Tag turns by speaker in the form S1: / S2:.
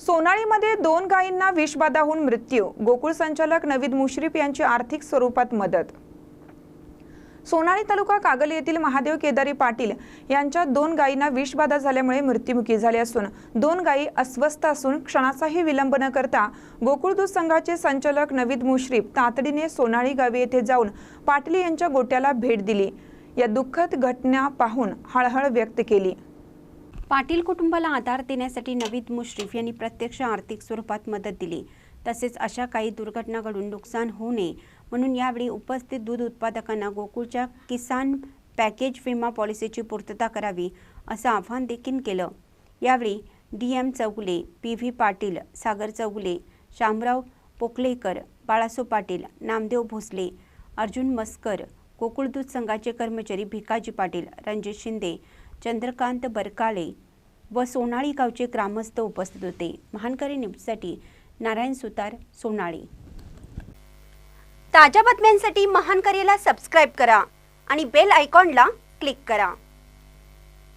S1: सोनाळीमध्ये दोन गायींना विषबाधा होऊन मृत्यू. गोकुळ संचालक नवीद मुश्रीफ यांची आर्थिक स्वरूपात मदत. सोनाळी तालुका कागल येथील महादेव केदारी पाटील यांच्या दोन गायींना विषबाधा झाल्यामुळे मृत्युमुखी झाले असून दोन गायी अस्वस्थ असून क्षणाचाही विलंब न करता गोकुळ दूध संघाचे संचालक नवीद मुश्रीफ तातडीने सोनाळी गावी येथे जाऊन पाटील यांच्या गोट्याला भेट दिली. या दुःखद घटना पाहून हळहळ व्यक्त केली.
S2: पाटील कुटुंबाला आधार देण्यासाठी नवीद मुश्रीफ यांनी प्रत्यक्ष आर्थिक स्वरूपात मदत दिली. तसेच अशा काही दुर्घटना घडून नुकसान होऊ नये म्हणून यावेळी उपस्थित दूध उत्पादकांना गोकुळच्या किसान पॅकेज विमा पॉलिसीची पूर्तता करावी असं आवाहन देखील केलं. यावेळी D M Chougule P V Patil Sagar Chougule Shamrao Pokalekar Balaso Patil Namdev Bhosale Arjun Maskar Gokul दूध संघाचे कर्मचारी भिकाजी पाटील रणजित शिंदे चंद्रकांत बरकाळे व सोनाळी गावचे ग्रामस्थ उपस्थित होते. महानकरी न्यूजसाठी नारायण सुतार सोनाळी. ताज्या बातम्यांसाठी महानकरीला सबस्क्राईब करा आणि बेल आयकॉनला क्लिक करा.